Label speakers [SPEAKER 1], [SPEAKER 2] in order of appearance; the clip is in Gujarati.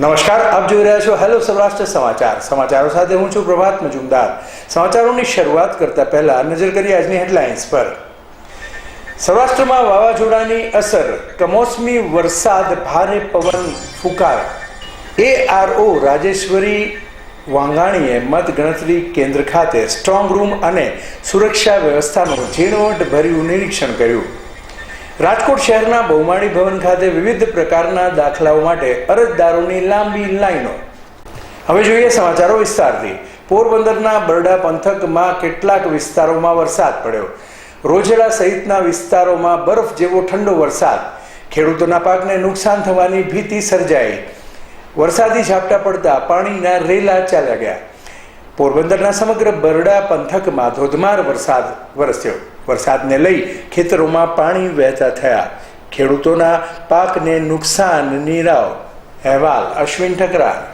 [SPEAKER 1] નમસ્કાર, આપ જોઈ રહ્યા છો હેલો સૌરાષ્ટ્ર સમાચાર. સમાચારો સાથે હું છું પ્રભાત મજુમદાર. સમાચારોની શરૂઆત કરતા પહેલા નજર કરીએ આજની હેડલાઇન્સ પર. સૌરાષ્ટ્રમાં વાવાઝોડાની અસર, કમોસમી વરસાદ, ભારે પવન ફૂંકાર. એઆરઓ રાજેશ્વરી વાંગાણીએ મતગણતરી કેન્દ્ર ખાતે સ્ટ્રોંગ રૂમ અને સુરક્ષા વ્યવસ્થાનું ઝીણવટ ભર્યું નિરીક્ષણ કર્યું. રાજકોટ શહેરના બહુમાળી ભવન ખાતે વિવિધ પ્રકારના દાખલાઓ માટે અરજદારોની લાંબી લાઈનો. હવે જોઈએ સમાચારો વિસ્તારથી. પોરબંદરના બરડા પંથકમાં કેટલાક વિસ્તારોમાં વરસાદ પડ્યો. રોજડા સહિતના વિસ્તારોમાં બરફ જેવો ઠંડો વરસાદ. ખેડૂતોના પાકને નુકસાન થવાની ભીતિ સર્જાઈ. વરસાદી ઝાપટા પડતા પાણીના રેલા ચાલ્યા ગયા. પોરબંદરના સમગ્ર બરડા પંથકમાં ધોધમાર વરસાદ વરસ્યો. વરસાદને લઈ ખેતરોમાં પાણી વહેતા થયા. ખેડૂતોના પાકને નુકસાન નિરાવ અહેવાલ અશ્વિન ઠકરા